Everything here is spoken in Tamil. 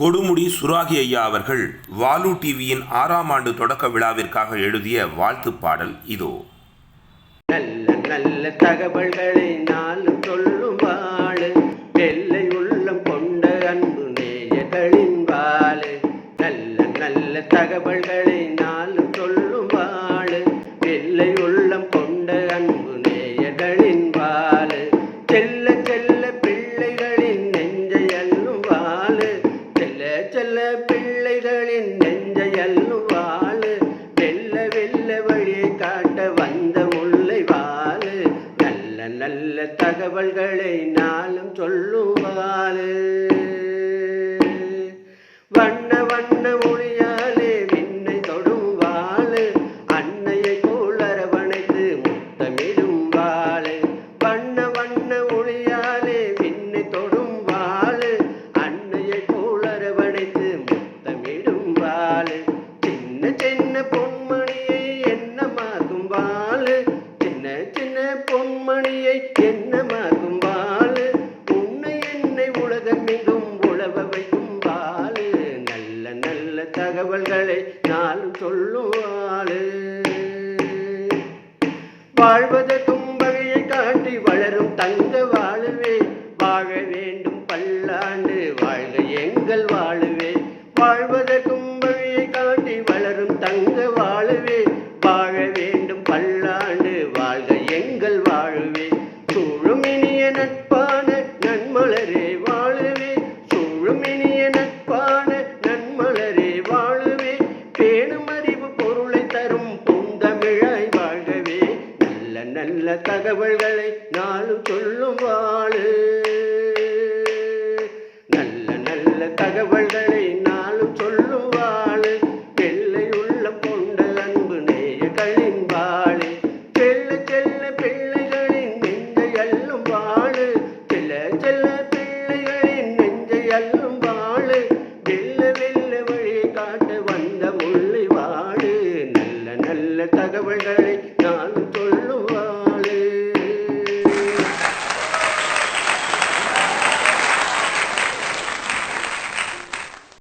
கொடுமுடி சுராகி ஐயா அவர்கள் வாலு டிவியின் ஆறாம் ஆண்டு தொடக்க விழாவிற்காக எழுதிய வாழ்த்துப் பாடல் இதோ. நல்ல நல்ல தகவல்கள் தகவல்களை நாளும் சொல்லுவாளு. வண்ண வண்ண மொழியாலே விண்ணை தொடுவாள். அன்னையை போல் அரவணைத்து முத்தமிடும் வாழு வண்ண வண்ண மொழியாலே விண்ணை தொடும் வாழு அன்னையை போல் அரவணைத்து முத்தமிடும் வாழு சின்ன சின்ன தகவல்களை நாளும் சொல்லும் வாழ்வது தும்பகையை காட்டி வளரும் தங்க வாழுவே. வாழ வேண்டும் பல்லாண்டு வாழ்க எங்கள் வாழுவே. வாழ்வ நல்ல தகவல்களை நாளும் சொல்லும் வாழு நல்ல நல்ல தகவல்களை நாளும் சொல்லும் வாழு வெள்ளை உள்ள கொண்ட அன்பு நேய கழிந்தாளே செல்ல செல்ல பிள்ளை